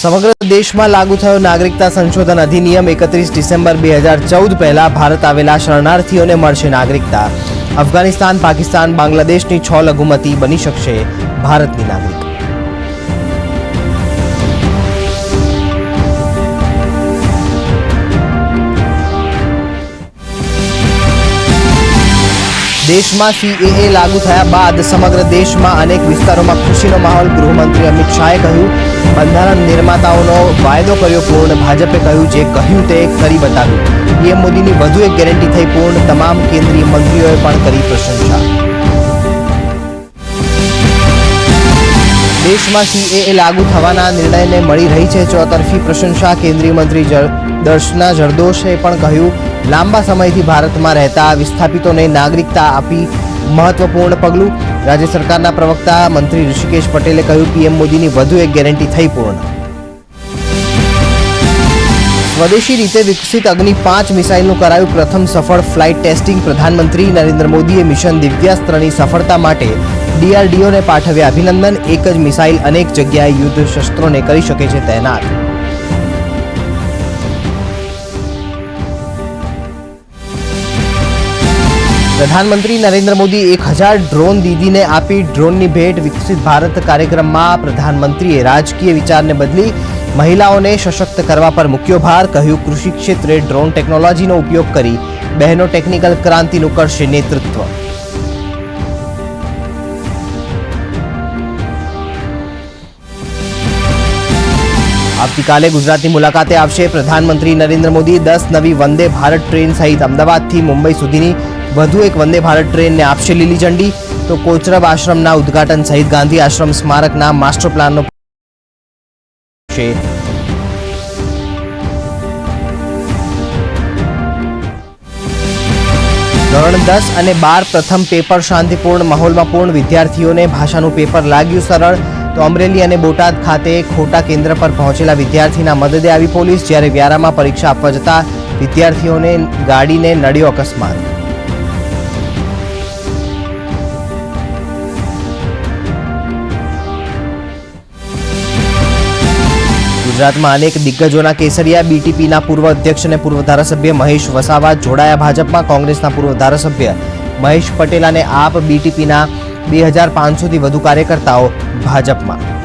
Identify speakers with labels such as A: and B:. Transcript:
A: સમગ્ર દેશમાં લાગુ થયો નાગરિકતા સંશોધન અધિનિયમ એકત્રીસ ડિસેમ્બર બે હજાર ચૌદ પહેલા ભારત આવેલા શરણાર્થીઓને મળશે નાગરિકતા. અફઘાનિસ્તાન, પાકિસ્તાન, બાંગ્લાદેશની છ લઘુમતી બની શકશે ભારતની નાગરિક દેશમાં સીએએ લાગુ થયા બાદ સમગ્ર દેશમાં અનેક વિસ્તારોમાં ખુશીનો માહોલ. ગૃહમંત્રી અમિત શાહે કહ્યું, બંધારણ નિર્માતાઓનો વાયદો કર્યો પૂર્ણ. ભાજપે કહ્યું જે કહ્યું તે કરી બતાવ્યું. પીએમ મોદીની વધુ એક ગેરંટી થઈ પૂર્ણ. તમામ કેન્દ્રીય મંત્રીઓએ પણ કરી પ્રશંસા. દેશમાં સીએએ લાગુ થવાના નિર્ણયને મળી રહી છે. ચોતરફી પ્રશંસા કેન્દ્રીય મંત્રી દર્શના જરદોશે પણ કહ્યું, લાંબા સમયથી ભારતમાં રહેતા વિસ્થાપિતોને નાગરિકતા આપી મહત્વપૂર્ણ પગલું. રાજ્ય સરકારના પ્રવક્તા મંત્રી ઋષિકેશ પટેલે કહ્યું, પીએમ મોદીની વધુ એક ગેરંટી થઈ પૂર્ણ. સ્વદેશી રીતે વિકસિત અગ્નિ પાંચ મિસાઇલનું કરાયું પ્રથમ સફળ ફ્લાઇટ ટેસ્ટિંગ. પ્રધાનમંત્રી નરેન્દ્ર મોદીએ મિશન દિવ્યાસ્ત્રની સફળતા માટે ડીઆરડીઓને પાઠવ્યા અભિનંદન, એક જ મિસાઇલ અનેક જગ્યાએ યુદ્ધ શસ્ત્રોને કરી શકે છે તૈનાત. પ્રધાનમંત્રી નરેન્દ્ર મોદી એક હજાર ડ્રોન દીદીને આપી ડ્રોનની ભેટ વિકસિત ભારત કાર્યક્રમમાં પ્રધાનમંત્રીએ રાજકીય વિચારને બદલી મહિલાઓને સશક્ત કરવા પર મૂક્યો ભાર, કહ્યું કૃષિ ક્ષેત્રે ડ્રોન ટેકનોલોજીનો ઉપયોગ કરી બહેનો ટેકનિકલ ક્રાંતિનું કરશે નેતૃત્વ. આવતીકાલે ગુજરાતની મુલાકાતે આવશે પ્રધાનમંત્રી નરેન્દ્ર મોદી. દસ નવી વંદે ભારત ટ્રેન સહિત અમદાવાદથી મુંબઈ સુધીની વધુ એક વંદે ભારત ટ્રેનને આપશે લીલી ઝંડી. તો કોચરબ આશ્રમના ઉદ્ઘાટન સહિત ગાંધી આશ્રમ સ્મારકના માસ્ટર પ્લાનનો છે. ધોરણ દસ અને બાર પ્રથમ પેપર શાંતિપૂર્ણ માહોલમાં પૂર્ણ વિદ્યાર્થીઓને ભાષાનું પેપર લાગ્યું સરળ. તો અમરેલી અને બોટાદ ખાતે ખોટા કેન્દ્ર પર પહોંચેલા વિદ્યાર્થીના મદદે આવી પોલીસ જ્યારે વ્યારામાં પરીક્ષા આપવા જતા વિદ્યાર્થીઓને ગાડીને નડ્યો અકસ્માત. ગુજરાતમાં અનેક દિગ્ગજોના કેસરિયા, બીટીપીના પૂર્વ અધ્યક્ષ અને પૂર્વ ધારાસભ્ય મહેશ વસાવા જોડાયા ભાજપમાં, કોંગ્રેસના પૂર્વ ધારાસભ્ય મહેશ પટેલ અને આપ, બીટીપીના બે હજાર પાંચસોથી વધુ કાર્યકર્તાઓ ભાજપમાં.